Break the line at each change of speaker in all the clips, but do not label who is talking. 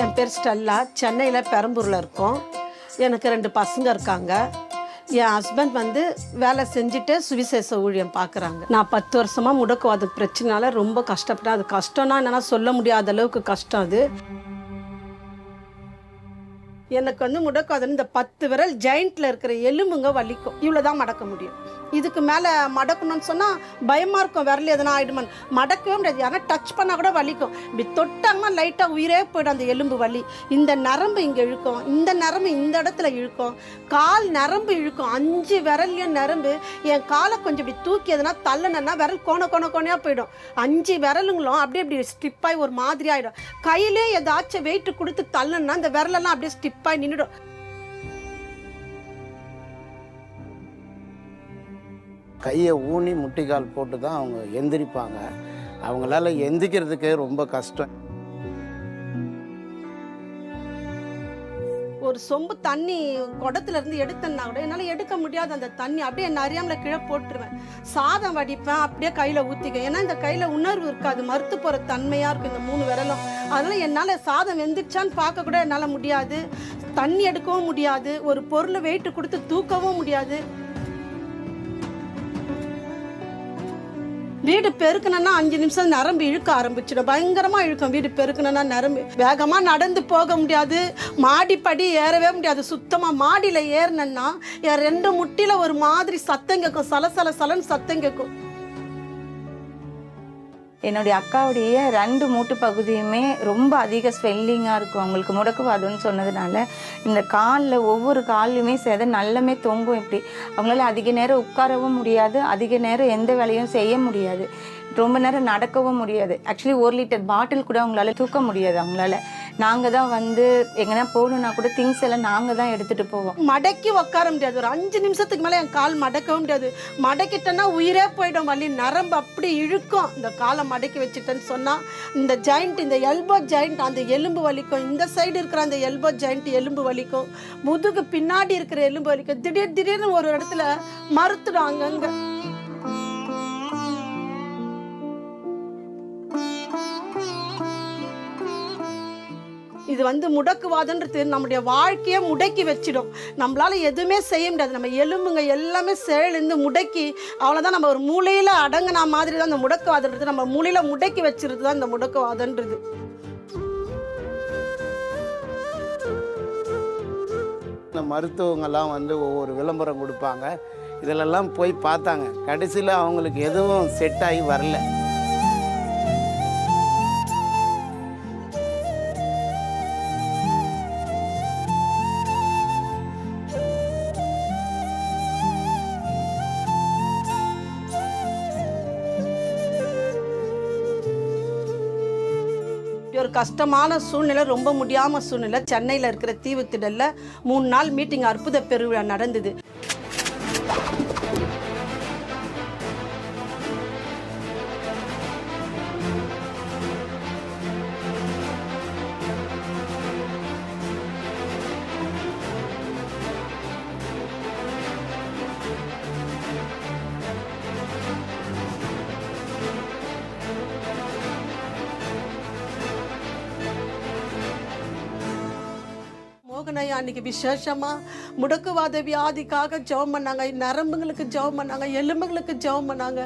என் பேர் ஸ்டெல்லா. சென்னையில் பெரம்பூரில் இருக்கோம். எனக்கு ரெண்டு பசங்க இருக்காங்க. என் ஹஸ்பண்ட் வந்து வேலை செஞ்சுட்டு சுவிசேஷ ஊழியம் பார்க்குறாங்க நான் பத்து வருஷமாக முடக்குவாதம் பிரச்சனைனால ரொம்ப கஷ்டப்பட்டேன். அது கஷ்டம்னா என்னென்னா சொல்ல முடியாத அளவுக்கு கஷ்டம் அது. எனக்கு வந்து முடக்காதல் இந்த பத்து விரல் ஜாயிண்ட்ல இருக்கிற எலும்புங்க வலிக்கும். இவ்வளோ தான் மடக்க முடியும். இதுக்கு மேலே மடக்கணும்னு சொன்னால் பயமாக இருக்கும் விரல் எதனா ஆகிடுமான் மடக்கவே முடியாது. யாரா டச் பண்ணால் கூட வலிக்கும். இப்படி தொட்டாங்கன்னா லைட்டாக உயிரே போயிடும் அந்த எலும்பு வலி. இந்த நரம்பு இங்கே இழுக்கும். இந்த நரம்பு இந்த இடத்துல இழுக்கும். கால் நரம்பு இழுக்கும். அஞ்சு விரல்லையும் நரம்பு. என் காலை கொஞ்சம் இப்படி தூக்கி எதுனா தள்ளனா விரல் கோண கோண கோணையாக போயிடும். அஞ்சு விரலுங்களும் அப்படியே இப்படி ஸ்டிப்பாகி ஒரு மாதிரி ஆகிடும் கையிலே ஏதாச்சும் வெயிட் கொடுத்து தள்ளனா அந்த விரலெல்லாம் அப்படியே ஸ்டிப்பாகி நின்றுடும்.
கையை ஊனி முட்டிக்கால் போட்டு தான் அவங்க எந்திரிப்பாங்க. அவங்களால எந்திரிக்கிறதுக்கே ரொம்ப கஷ்டம்.
ஒரு சொம்பு தண்ணி குடத்துல இருந்து எடுத்தேன்னா கூட என்னால் எடுக்க முடியாது அந்த தண்ணி. அப்படியே என்ன அறியாமல கீழே போட்டுருவேன். சாதம் வடிப்பேன் அப்படியே கையில் ஊற்றிக்க ஏன்னா இந்த கையில் உணர்வு இருக்காது. மறுத்து போகிற தன்மையாக இருக்கும் இந்த மூணு விரலும். அதனால என்னால் சாதம் வெந்துச்சான்னு பார்க்க கூட என்னால் முடியாது. தண்ணி எடுக்கவும் முடியாது. ஒரு பொருளை வெயிட்டு கொடுத்து தூக்கவும் முடியாது. வீடு பெருக்கணும்னா அஞ்சு நிமிஷம் நரம்பு இழுக்க ஆரம்பிச்சிடும். பயங்கரமாக இழுக்கும். வீடு பெருக்கணும்னா நரம்பு. வேகமாக நடந்து போக முடியாது. மாடிப்படி ஏறவே முடியாது. சுத்தமாக மாடியில் ஏறினேன்னா என் ரெண்டு முட்டியில் ஒரு மாதிரி சத்தம் கேட்கும் சல சல சலன்னு சத்தம் கேட்கும்
என்னுடைய அக்காவுடைய ரெண்டு மூட்டு பகுதியுமே ரொம்ப அதிக ஸ்வெல்லிங்காக இருக்கும். அவங்களுக்கு முடக்குவாதுன்னு சொன்னதுனால இந்த காலில் ஒவ்வொரு கால்லையுமே சேத நல்லமே தொங்கும் இப்படி. அவங்களால அதிக நேரம் உட்காரவும் முடியாது அதிக நேரம் எந்த வேலையும் செய்ய முடியாது. ரொம்ப நேரம் நடக்கவும் முடியாது. ஆக்சுவலி ஒரு லிட்டர் பாட்டில் கூட அவங்களால தூக்க முடியாது அவங்களால. நாங்கள் தான் வந்து எங்கன்னா போகணுன்னா கூட திங்ஸ் எல்லாம் நாங்கள் தான் எடுத்துகிட்டு போவோம்.
மடக்கி உட்கார முடியாது. ஒரு அஞ்சு நிமிஷத்துக்கு மேலே என் கால் மடக்கவும் முடியாது. மடக்கிட்டேன்னா உயிரே போயிடும் வலி நரம்பு அப்படி இழுக்கும். இந்த காலை மடக்கி வச்சுட்டேன்னு சொன்னால் இந்த ஜாயிண்ட் இந்த எல்போ ஜாயிண்ட் அந்த எலும்பு வலிக்கும். இந்த சைடு இருக்கிற அந்த எல்போ ஜாயிண்ட் எலும்பு வலிக்கும். முதுகு பின்னாடி இருக்கிற எலும்பு வலிக்கும். திடீர் திடீர்னு ஒரு இடத்துல மறுத்துடும் அங்கங்கே. இது வந்து முடக்குவாதன்றது நம்முடைய வாழ்க்கையை முடக்கி வச்சிடும். நம்மளால் எதுவுமே செய்ய முடியாது. நம்ம எலும்புங்க எல்லாமே செயலிருந்து முடக்கி அவ்வளோதான் நம்ம ஒரு மூலையில் அடங்கின மாதிரி தான் அந்த முடக்குவாதன்றது. நம்ம மூலையில் முடக்கி வச்சிருது தான் இந்த முடக்குவாதன்றது.
இந்த மருத்துவங்கள்லாம் வந்து ஒவ்வொரு விளம்பரம் கொடுப்பாங்க. இதிலெல்லாம் போய் பார்த்தாங்க. கடைசியில் அவங்களுக்கு எதுவும் செட் ஆகி வரல.
ஒரு கஷ்டமான சூழ்நிலை ரொம்ப முடியாம சூழ்நிலை. சென்னையில் இருக்கிற தீவுத்திடல்ல மூணு நாள் மீட்டிங் அற்புத பெருவிழா நடந்தது. மோகனையா அன்னைக்கு விசேஷமா? முடக்குவாத வியாதிக்காக ஜெபம் பண்ணாங்க. நரம்புங்களுக்கு ஜெபம் பண்ணாங்க. எலும்புகளுக்கு ஜெபம் பண்ணாங்க.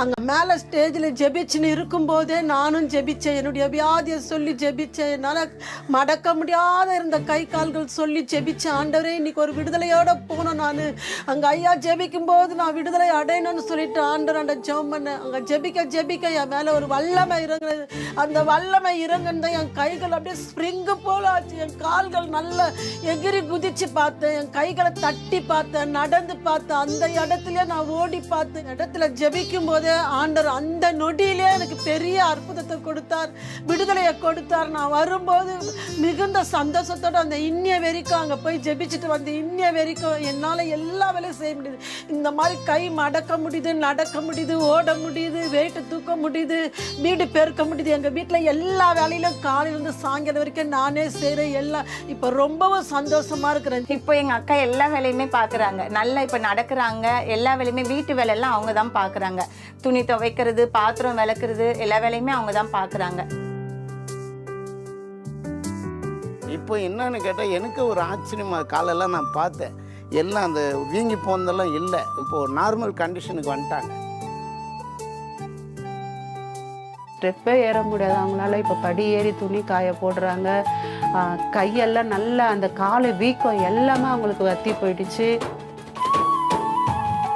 அங்க மேல ஸ்டேஜில் ஜெபிச்சுன்னு இருக்கும்போதே நானும் ஜெபிச்சேன். என்னுடைய வியாதியை சொல்லி ஜெபிச்சேன். என்னால் மடக்க முடியாத இருந்த கை கால்கள் சொல்லி ஜெபித்தேன் ஆண்டவரே இன்னைக்கு ஒரு விடுதலையோட போனோம் நான். அங்க ஐயா ஜெபிக்கும் போது நான் விடுதலை அடையணும்னு சொல்லிட்டு ஆண்டவர் அந்த ஜெபம் பண்ணேன். அங்க ஜெபிக்க ஜெபிக்க என் மேல ஒரு வல்லமை இறங்குனது. அந்த வல்லமை இறங்குன்னு என் கைகள் அப்படியே ஸ்ப்ரிங்கு போல ஆச்சு. என் கால்கள் நல்ல எகிரி குதிச்சு பார்த்தேன் என் கைகளை தட்டி பார்த்தேன் நடந்து பார்த்தேன். அந்த இடத்துல நான் ஓடி பார்த்தேன். இடத்துல ஜெபிக்கும் போதே ஆண்டர் அந்த நொடியிலே எனக்கு பெரிய அற்புதத்தை கொடுத்தார் விடுதலையை கொடுத்தார். நான் வரும்போது மிகுந்த சந்தோஷத்தோட அந்த இன்னிய வரைக்கும் அங்கே போய் ஜெபிச்சுட்டு வந்து இன்னிய வரைக்கும் என்னால் எல்லா வேலையும் செய்ய முடியுது. இந்த மாதிரி கை மடக்க முடியுது நடக்க முடியுது ஓட முடியுது வெயிட்டு தூக்க முடியுது வீடு பெருக்க முடியுது. எங்கள் வீட்டில் எல்லா வேலையிலும் காலையிலேருந்து சாயங்காலம் வரைக்கும் நானே செய்கிறேன் எல்லாம் இப்போ ரொம்பவும் சந்தோஷமா இருக்கிறேன்
இப்போ எங்க அக்கா எல்லா வேலையுமே பாக்குறாங்க. நல்லா இப்ப நடக்கிறாங்க. எல்லா வேலையுமே வீட்டு வேலை எல்லாம் அவங்க தான் பாக்குறாங்க. துணி துவைக்கிறது பாத்திரம் விளக்குறது எல்லா வேலையுமே அவங்க தான் பாக்குறாங்க.
இப்போ என்னன்னு கேட்டால் எனக்கு ஒரு ஆச்சரியமா காலெல்லாம் நான் பார்த்தேன். எல்லாம் அந்த வீங்கி போனதெல்லாம் இல்லை. இப்போ ஒரு நார்மல் கண்டிஷனுக்கு வந்துட்டாங்க.
ஸ்டெப்பே ஏற முடியாது. அவங்களால இப்போ படி ஏறி துணி காய போடுறாங்க. கையெல்லாம் நல்லா அந்த காலு வீக்கம் எல்லாமே அவங்களுக்கு வத்தி போயிடுச்சு.